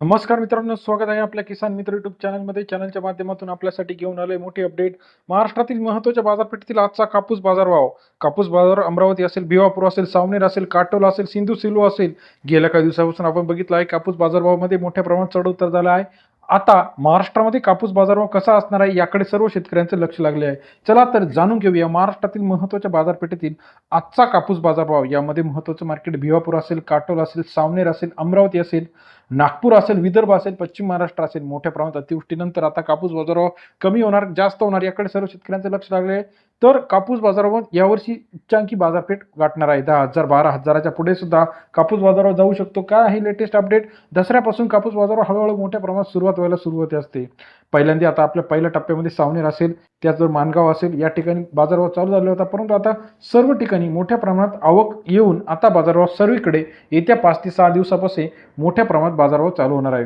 नमस्कार मित्रांनो स्वागत आहे आपल्या किसान मित्र युट्यूब चॅनलमध्ये चॅनलच्या माध्यमातून आपल्यासाठी घेऊन आले मोठी अपडेट महाराष्ट्रातील महत्त्वाच्या बाजारपेठेतील आजचा कापूस बाजारभाव. कापूस बाजार अमरावती असेल भिवापूर असेल सावनेर असेल काटोल असेल सिंधू सिलू असेल. गेल्या काही दिवसापासून आपण बघितलं आहे कापूस बाजारभावामध्ये मोठ्या प्रमाणात चढउतार झाला आहे. आता महाराष्ट्रामध्ये कापूस बाजारभाव कसा असणार आहे याकडे सर्व शेतकऱ्यांचं लक्ष लागले आहे. चला तर जाणून घेऊया महाराष्ट्रातील महत्त्वाच्या बाजारपेठेतील आजचा कापूस बाजारभाव. यामध्ये महत्त्वाचं मार्केट भिवापूर असेल काटोल असेल सावनेर असेल अमरावती असेल नागपूर असेल विदर्भ असेल पश्चिम महाराष्ट्र असेल. मोठ्या प्रमाणात अतिवृष्टीनंतर आता कापूस बाजारभाव कमी होणार जास्त होणार याकडे सर्व शेतकऱ्यांचं लक्ष लागले आहे. तर कापूस बाजारावर यावर्षी उच्चांकी बाजारपेठ गाठणार आहे. दहा हजार बारा हजाराच्या पुढे सुद्धा कापूस बाजारावर जाऊ शकतो. काय आहे लेटेस्ट अपडेट दसऱ्यापासून कापूस बाजारावर हळूहळू मोठ्या प्रमाणात सुरुवात व्हायला सुरू होते असते. पहिल्यांदा आता आपल्या पहिल्या टप्प्यामध्ये सावनेर असेल त्याचबरोबर मानगाव असेल या ठिकाणी बाजारभाव चालू झाला होता. परंतु आता सर्व ठिकाणी मोठ्या प्रमाणात आवक येऊन आता बाजारभाव सर्वीकडे येत्या पाच ते सहा दिवसापासून मोठ्या प्रमाणात बाजारभाव चालू होणार आहे.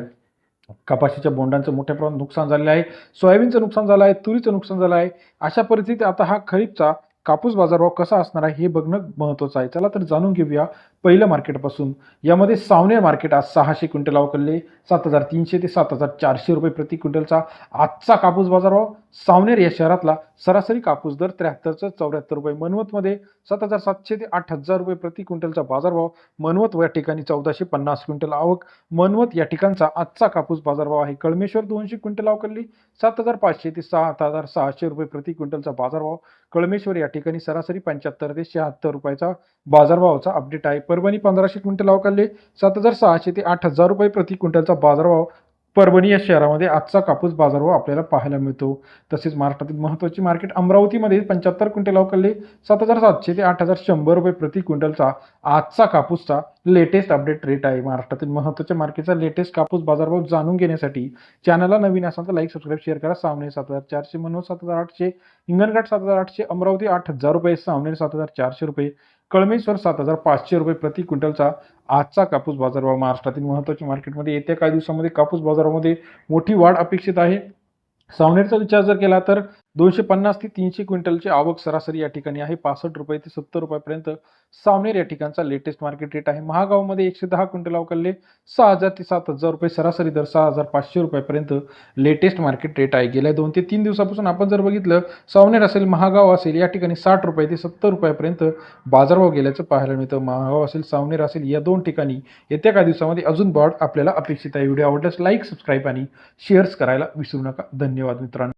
कपाशीच्या बोंडांचं मोठ्या प्रमाणात नुकसान झालेलं आहे. सोयाबीनचं नुकसान झालं आहे. तुरीचं नुकसान झालं आहे. अशा परिस्थितीत आता हा खरीपचा कापूस बाजारभाव कसा असणार आहे हे बघणं महत्त्वाचं आहे. चला तर जाणून घेऊया पहिलं मार्केटपासून. यामध्ये सावनेर मार्केट आज सहाशे क्विंटल अवकलले. सात हजार तीनशे ते सात हजार चारशे रुपये प्रति क्विंटलचा आजचा कापूस बाजारभाव सावनेर या शहरातला सरासरी कापूस दर त्र्याहत्तरचं चौऱ्याहत्तर रुपये. मनवतमध्ये सात हजार सातशे ते आठ हजार रुपये प्रति क्विंटलचा बाजारभाव. मनवत या ठिकाणी चौदाशे पन्नास क्विंटल आवक. मनवत या ठिकाणचा आजचा कापूस बाजारभाव आहे. कळमेश्वर दोनशे क्विंटल आवकली सात हजार पाचशे ते सात हजार सहाशे रुपये प्रति क्विंटलचा बाजारभाव. कळमेश्वर या ठिकाणी सरासरी पंच्याहत्तर ते शहात्तर रुपयाचा बाजारभावाचा अपडेट आहे. परभणी पंधराशे क्विंटल अवकालले सात हजार सहाशे ते आठ हजार रुपये प्रति क्विंटलचा बाजारभाव. परभणी या शहरामध्ये आजचा कापूस बाजारभाव आपल्याला पाहायला मिळतो. तसेच महाराष्ट्रातील महत्त्वाची मार्केट अमरावतीमध्ये पंच्याहत्तर क्विंटल अवकालले सात हजार सातशे ते आठ हजार शंभर रुपये प्रति क्विंटलचा आजचा कापूसचा लेटेस्ट अपडेट रेट आहे महाराष्ट्रातील महत्त्वाच्या मार्केटचा लेटेस्ट कापूस बाजारभाव जाणून घेण्यासाठी चॅनलला नवीन असाल तर लाईक सबस्क्राईब शेअर करा. सावने सात हजार चारशे मनोज सात हजार आठशे हिंगणघाट सात हजार आठशे अमरावती आठ हजार रुपये सावनेर सात हजार चारशे रुपये कळमेश्वर सात हजार पाचशे रुपये प्रति क्विंटलचा आजचा कापूस बाजारभाव महाराष्ट्रातील महत्त्वाच्या मार्केटमध्ये येत्या काही दिवसामध्ये कापूस बाजारामध्ये मोठी वाढ अपेक्षित आहे. सावनेरचा विचार जर केला तर दोनशे पन्नास ते तीनशे क्विंटलची आवक सरासरी या ठिकाणी आहे. पासष्ट रुपये ते सत्तर रुपयापर्यंत सावनेर या ठिकाणचा लेटेस्ट मार्केट रेट आहे. महागावमध्ये एकशे दहा क्विंटल अवकालले सहा हजार ते सात हजार रुपये सरासरी दर सहा हजार पाचशे रुपयापर्यंत लेटेस्ट मार्केट रेट आहे. गेल्या दोन ते तीन दिवसापासून आपण जर बघितलं सावनेर असेल महागाव असेल या ठिकाणी साठ रुपये ते सत्तर रुपयापर्यंत बाजारभाव गेल्याचं पाहायला मिळतं. महागाव असेल सावनेर असेल या दोन ठिकाणी येत्या काही दिवसामध्ये अजून बॉड आपल्याला अपेक्षित आहे. व्हिडिओ आवडल्यास लाईक सबस्क्राईब आणि शेअर्स करायला विसरू नका. धन्यवाद मित्रांनो.